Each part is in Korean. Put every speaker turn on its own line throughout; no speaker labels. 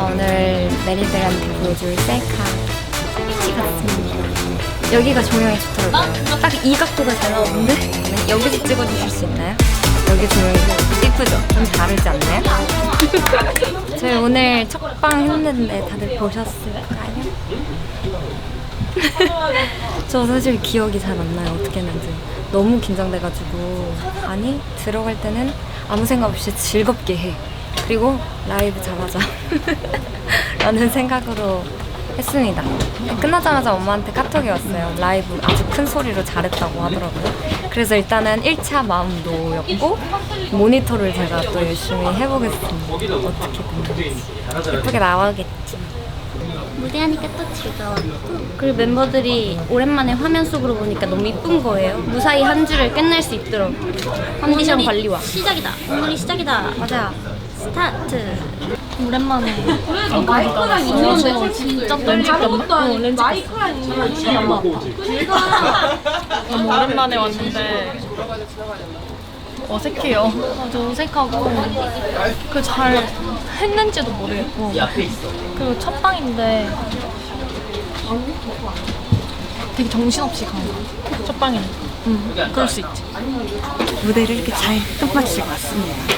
오늘 매니들한테 보여줄 셀카 찍었습니다. 여기가 조명이 좋더라고요. 딱 이 각도가 잘 나오는데 네, 여기서 찍어주실 수 있나요? 여기 조명이 이쁘죠? 좀 다르지 않나요? 저희 오늘 첫방 했는데 다들 보셨을까요? 저 사실 기억이 잘 안 나요. 어떻게 했는지. 너무 긴장돼가지고. 아니, 들어갈 때는 아무 생각 없이 즐겁게 해. 그리고 라이브 잘하자. 라는 생각으로 했습니다. 끝나자마자 엄마한테 카톡이 왔어요. 라이브 아주 큰 소리로 잘했다고 하더라고요. 그래서 일단은 1차 마음도였고, 모니터를 제가 또 열심히 해보겠습니다. 어떻게. 예쁘게 나와겠지.
무대하니까 또 즐거웠고 그리고 멤버들이 오랜만에 화면 속으로 보니까 너무 이쁜 거예요 무사히 한 주를 끝낼 수 있도록 컨디션 관리와 시작이다 오늘이 시작이다 맞아 스타트 오랜만에 마이크랑 있는 거 진짜 떨리겠다
마이크랑 있는 거 진짜 너무 아파.
너무 오랜만에 왔는데 어색해요. 아주 어색하고 그 잘 했는지도 모르겠고 그리고 첫 방인데 되게 정신없이 간 거야. 첫 방이니까. 응, 그럴 수 있지.
무대를 이렇게 잘 끝마치고 왔습니다.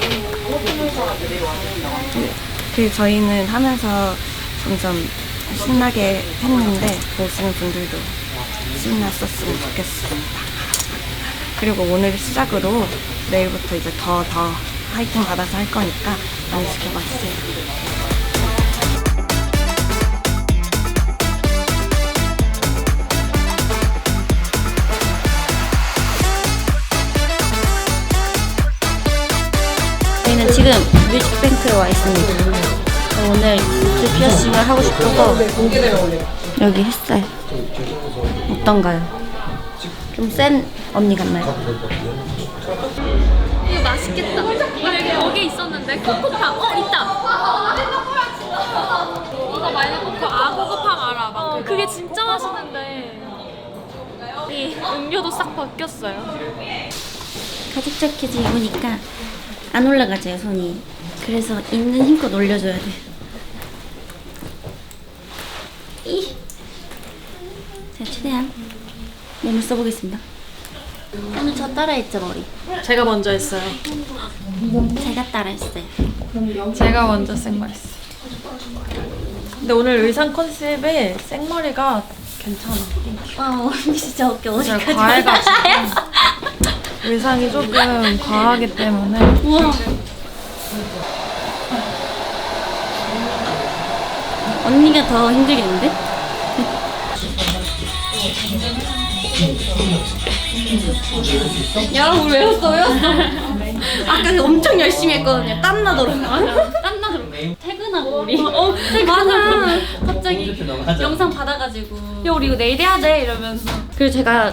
그 저희는 하면서 점점 신나게 했는데 보시는 분들도 신났었으면 좋겠습니다. 그리고 오늘 시작으로 내일부터 이제 더더 화이팅 받아서 할 거니까 많이 지켜봐 주세요.
저희는 지금 뮤직뱅크에 와 있습니다 오늘 그 피어싱을 하고 싶어서 여기 했어요 어떤가요? 좀 센 언니 같나요?
이거 맛있겠다. 여기 있었는데 코코팜 어 있다. 이거 말고 그 아구고팜 알아? 막 어, 그게 진짜 맛있는데 이 음료도 싹 바뀌었어요.
가죽 자켓을 입으니까 안 올라가져요 손이 그래서 있는 힘껏 올려줘야 돼 이. 자 최대한 몸을 써보겠습니다 오늘 저 따라했죠 머리
제가 먼저 했어요.
제가 따라했어요
제가 먼저 생머리 했어요. 근데 오늘 의상 컨셉에 생머리가 괜찮아.
와 언니 진짜 어깨
제가
어디까지
과해가지고? 의상이 조금 과하기 때문에.
우와. 언니가 더 힘들겠는데? 여러분 외웠어 외웠어 아까 엄청 열심히 했거든요. 땀나도록 땀나도록 퇴근하고 우리. 어, 맞아. 갑자기 영상 받아가지고. 야 우리 이거 내일 해야 돼 이러면서. 그리고 제가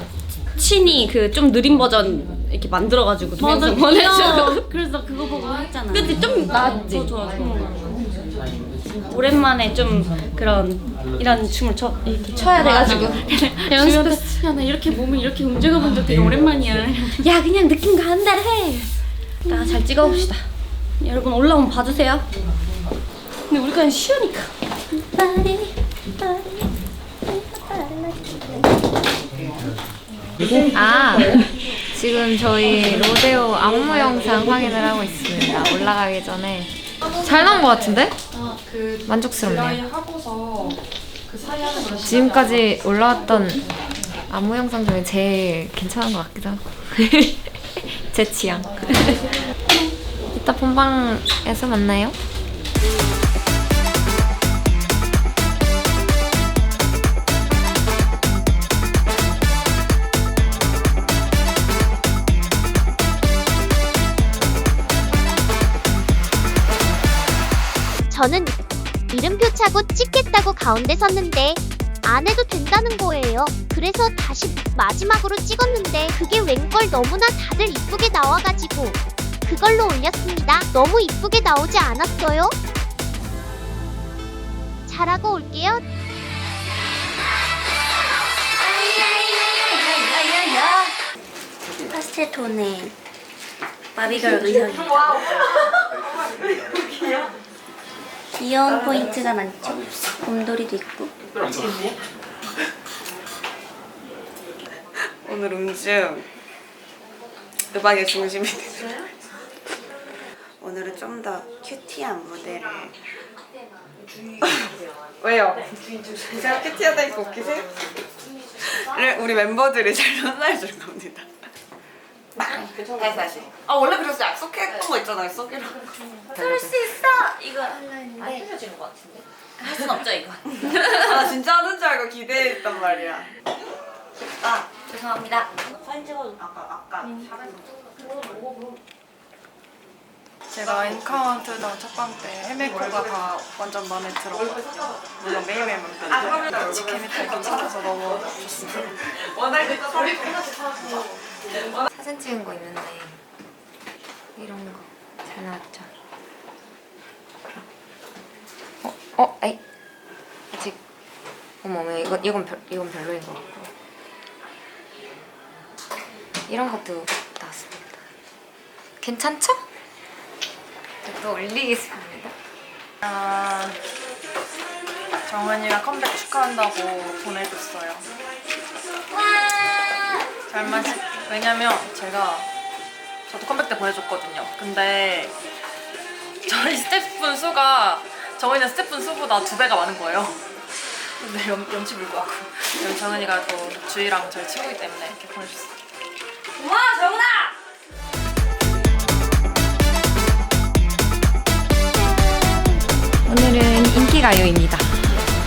친히 그 좀 느린 버전 이렇게 만들어가지고 동영상 보내주고 그래서 그거 보고 했잖아 그치 좀 나았지 좋아 좋아 오랜만에 좀 그런 이런 춤을 춰 이렇게 춰야 돼가지고 연습했어. 야나 이렇게 몸을 이렇게 움직여 본 적 되게 오랜만이야. 야 그냥 느낌 가는 대로 해. 나 잘 찍어봅시다. 여러분 올라오면 봐주세요. 근데 우리가 쉬우니까.
아, 지금 저희 로데오 안무 영상 확인을 하고 있습니다. 올라가기 전에. 잘 나온 것 같은데? 만족스럽네요. 지금까지 올라왔던 안무 영상 중에 제일 괜찮은 것 같기도 하고. 제 취향. 이따 본방에서 만나요.
저는 이름표 차고 찍겠다고 가운데 섰는데 안 해도 된다는 거예요. 그래서 다시 마지막으로 찍었는데 그게 웬걸 너무나 다들 이쁘게 나와가지고 그걸로 올렸습니다. 너무 이쁘게 나오지 않았어요? 잘하고 올게요.
파스텔 톤의 바비걸 의상입니다. 귀여운 포인트가 많죠. 곰돌이도 있고.
오늘 음중 음악의 중심이 되는 오늘은 좀 더 큐티한 무대를 왜요? 제가 큐티하다니까 웃기세요? 를 우리 멤버들이 잘 전달해줄 겁니다 다시 다시 아 원래 그래서 약속했던 거 있잖아요 쏘기로
그럴 수 있어. 이거 하려 했는데. 안 틀려지는 것 같은데. 할 순 없죠 이거.
아 진짜 하는 줄 알고 기대했단 말이야 아
죄송합니다.
사진 찍어도 아까 아까 제가 인카운트다운 첫방 때 헤메코가 다 완전 마음에 들었거든요. 물론 매일매일 맘대로 같이 케미탈 괜찮아서 너무 좋습니다.
사 진 찍은 거 있는데 이런 거 잘 나왔죠? 어? 어? 에이 아직 어머 어머 이거, 이건, 별, 이건 별로인 것 같고 이런 것도 나왔습니다 괜찮죠? 네, 또 올리겠습니다
아, 정은이가 컴백 축하한다고 보내줬어요. 잘 마시. 왜냐면 제가 저도 컴백 때 보내줬거든요. 근데 저희 스태프분 수가 정은이 스태프분 수보다 두 배가 많은 거예요. 근데 연, 연치 불구하고 정은이가 또 주희랑 저희 친구이기 때문에 이렇게 보내줬어요.
와 정훈아.
오늘은 인기가요입니다.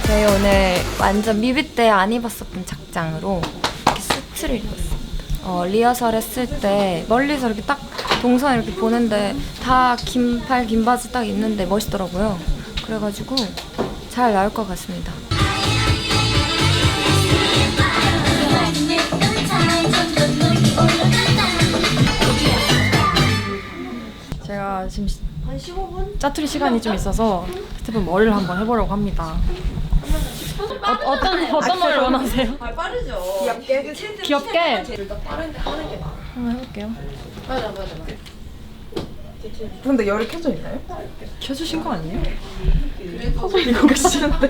저희 오늘 완전 뮤비 때 안 입었었던 착장으로 이렇게 수트를 입었습니다. 어, 리허설 했을 때 멀리서 이렇게 딱 동선 이렇게 보는데 다 긴팔 긴 바지 딱 입는데 멋있더라고요. 그래가지고 잘 나올 것 같습니다.
제가 지금 한 15분? 짜투리 시간이 좀 있어서 스태프 머리를 한번 해보려고 합니다. 어, 어떤 어떤 머리를 원하세요? 빠르죠. 귀엽게. 귀엽게. 한번 해볼게요.
근데 열이 켜져 있나요?
켜주신 거 아니에요? 퍼즐 이거 계시는데.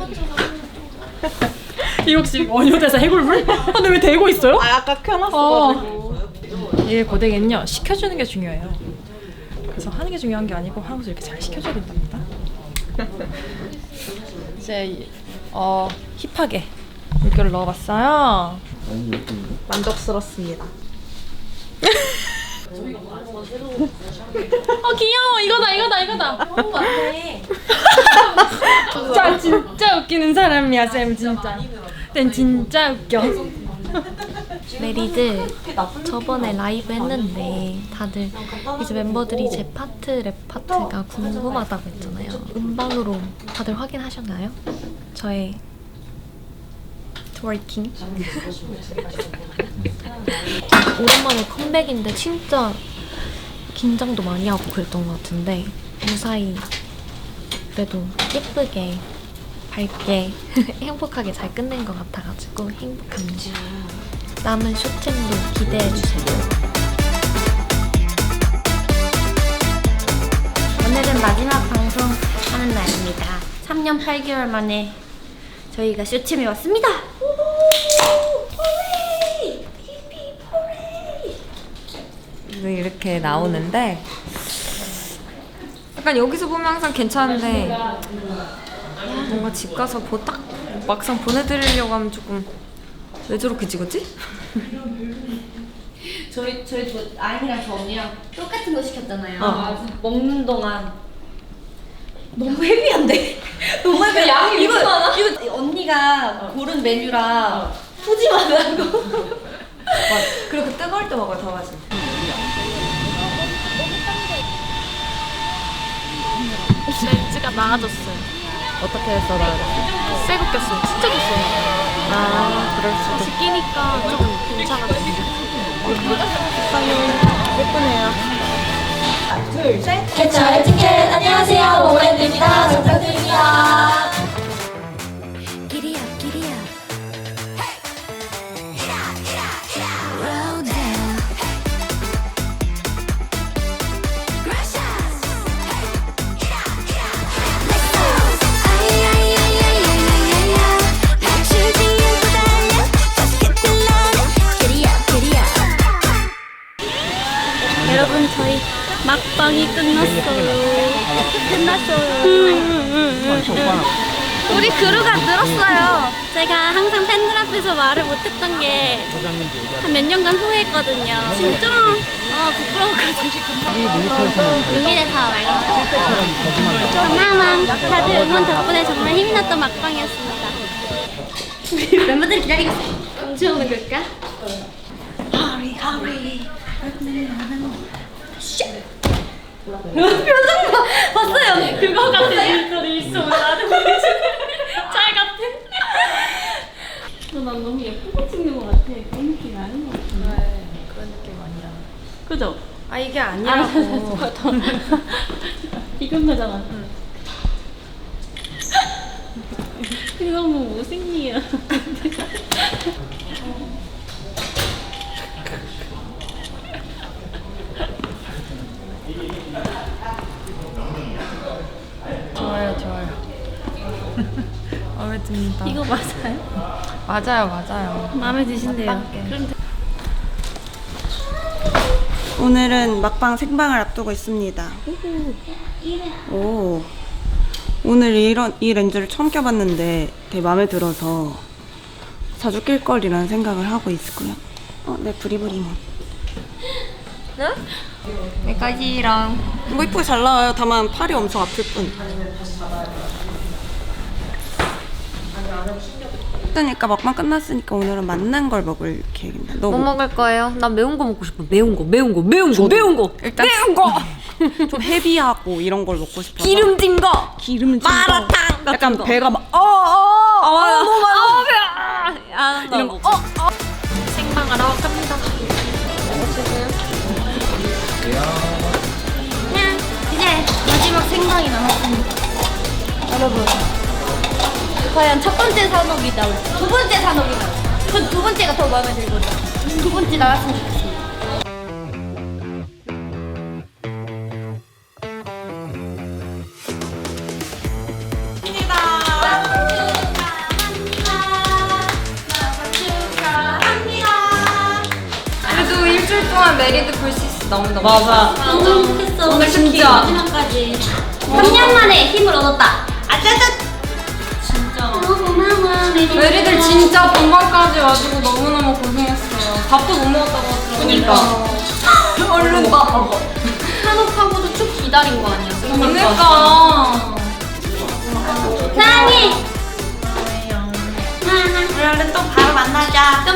이거 혹시 원효대사 해골물? 아, 근데 왜 대고 있어요?
아 아까 켜놨어가지고
이게 고데기는요 시켜주는 게 중요해요. 그래서 하는 게 중요한 게 아니고 하고서 이렇게 잘 시켜줘야 된답니다. 이제 이- 어 힙하게 물결을 넣어봤어요.
만족스럽습니다
어 귀여워 이거다 이거다 이거다. 진짜 진짜 웃기는 사람이야 쌤 진짜. 쌤 진짜 웃겨.
메리드 저번에 라이브 했는데 다들 이제 멤버들이 제 파트 랩 파트가 궁금하다고 했잖아요. 음방으로 다들 확인하셨나요? 저의 트월킹 오랜만에 컴백인데 진짜 긴장도 많이 하고 그랬던 것 같은데 무사히 그래도 예쁘게 밝게 행복하게 잘 끝낸 것 같아가지고 행복합니다. 남은 쇼챔도 기대해주세요.
오늘은 마지막 방송 하는 날입니다. 3년 8개월 만에 저희가 쇼챔에 왔습니다.
이렇게 나오는데 약간 여기서 보면 항상 괜찮은데 아, 뭔가 집 가서 보, 딱 막상 보내드리려고 하면 조금 왜 저렇게 찍었지?
저희 저희 저 아인이랑 저 언니랑 똑같은 거 시켰잖아요.
어.
먹는 동안 너무 헤비한데 너무 헤비. 양이 이거 이거 언니가 고른 메뉴라 푸짐하다고.
그리고 뜨거울 때 먹어야 더 맛있어.
렌즈가 나아졌어요.
어떻게 했어, 나?
새거 꼈어요. 진짜 꼈어요.
아, 그럴 수도.
다시 끼니까 좀 괜찮아졌어요.
개차 에티켓. 안녕하세요. 모모랜드입니다. 잘 부탁드립니다
우리 그루가 늘었어요. 제가 항상 팬들 앞에서 말을 못했던 게 한 몇 년간 후회했거든요. 진짜? 아 부끄러워가지고. 용기내서 말고. 고마워. 다들 응원 덕분에 정말 힘이 났던 막방이었습니다. 멤버들이 기다리고 있어요. 언제 오는 걸까? 하리 하리. 표정 봐. 봤어요. 그거 같아. 일도 일소 나한테 보내주는 짤 같아. 난 너무 예쁘게 찍는 것 같아. 그런 느낌이 아닌 것 같은데. 그런 느낌 아니야. 그죠?
아 이게 아니라고.
이건 거잖아. 이거 너무 못생기야.
좋아요, 좋아요. 마음에 듭니다.
이 거 맞아요?
맞아요, 맞아요.
마음에 드신대요. 그럼
오늘은 막방 생방을 앞두고 있습니다. 오. 오늘 이런 이 렌즈를 처음 껴봤는데 되게 마음에 들어서 자주 낄 걸이라는 생각을 하고 있고요. 어, 네 부리부리모.
여기까지랑
뭐 이쁘게 잘 나와요. 다만 팔이 엄청 아플 뿐. 그러니까 막방 끝났으니까 오늘은 맛난 걸 먹을 계획입니다.
너뭐
뭐-
먹을 거예요? 난 매운 거 먹고 싶어. 매운 거, 매운 거, 매운 거, 매운 거.
일단 매운 거. 좀 헤비하고 이런 걸 먹고 싶어서
기름진 거.
기름 진
마라탕
거.
같은
약간
거.
배가 막 어어
어,
어, 너무 많아.
아, 배. 아,
이런 거. 어,
생방하러 갑니다.
그냥 이제 마지막 생방이 남았습니다. 여러분, 과연 첫 번째 산업이 나올, 두 번째 산업이 나올. 전두 번째가 더 마음에 들거든요. 두 번째 나왔으면 좋겠습니다.
그래도 일주일 동안 메리드 볼 수 있어. 너무 너무.
맞아.
너무 좋겠어.
오늘 진짜.
마지막까지. 3년 만에 힘을 얻었다. 아짜짜. 진짜.
메리들. 진짜 본방까지 와주고 너무너무 고생했어요. 밥도 못 먹었다고 하더라고요.
얼른 봐. 한옥하고도 쭉 기다린 거 아니야?
그러니까.
사랑해. 우리 얼른 또 바로 만나자. 또